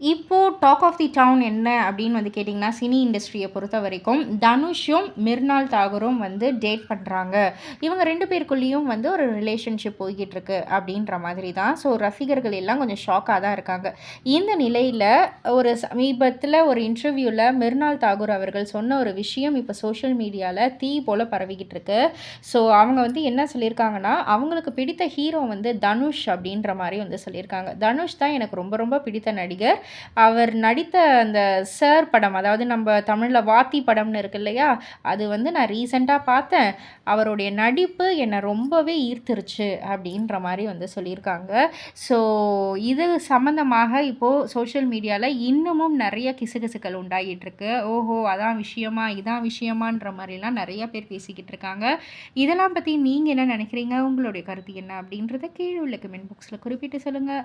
இப்போது talk of the down என்ன அப்படின்னு வந்து கேட்டிங்கன்னா சினி இண்டஸ்ட்ரியை பொறுத்த வரைக்கும் தனுஷும் மிர்னால் தாகூரும் வந்து டேட் பண்ணுறாங்க இவங்க ரெண்டு பேருக்குள்ளேயும் வந்து ஒரு ரிலேஷன்ஷிப் போய்கிட்டு இருக்கு அப்படின்ற மாதிரி தான் ஸோ ரசிகர்கள் எல்லாம் கொஞ்சம் ஷாக்காக தான் இருக்காங்க. இந்த நிலையில் ஒரு சமீபத்தில் ஒரு இன்டர்வியூவில் மிர்னால் தாகூர் அவர்கள் சொன்ன ஒரு விஷயம் இப்போ சோஷியல் மீடியாவில் தீ போல் பரவிக்கிட்டு இருக்கு ஸோ அவங்க வந்து என்ன சொல்லியிருக்காங்கன்னா அவங்களுக்கு பிடித்த ஹீரோ வந்து தனுஷ் அப்படின்ற மாதிரி வந்து சொல்லியிருக்காங்க. தனுஷ் தான் எனக்கு ரொம்ப ரொம்ப பிடித்த நடிகர். அவர் நடித்த அந்த சார் படம் அதாவது நம்ம தமிழில் வாத்தி படம்னு இருக்கு இல்லையா அது வந்து நான் ரீசெண்டாக பார்த்தேன். அவருடைய நடிப்பு என்னை ரொம்பவே ஈர்த்துருச்சு அப்படின்ற மாதிரி வந்து சொல்லியிருக்காங்க. ஸோ இது சம்மந்தமாக இப்போது சோஷியல் மீடியாவில் இன்னமும் நிறைய கிசுகிசுக்கள் உண்டாகிட்டுருக்கு ஓஹோ அதான் விஷயமா இதான் விஷயமான்ற மாதிரிலாம் நிறைய பேர் பேசிக்கிட்டு இருக்காங்க இதெல்லாம் பற்றி நீங்கள் என்ன நினைக்கிறீங்க? உங்களுடைய கருத்து என்ன அப்படின்றத கீழே உள்ள கமெண்ட் பாக்ஸில் குறிப்பிட்டு சொல்லுங்கள்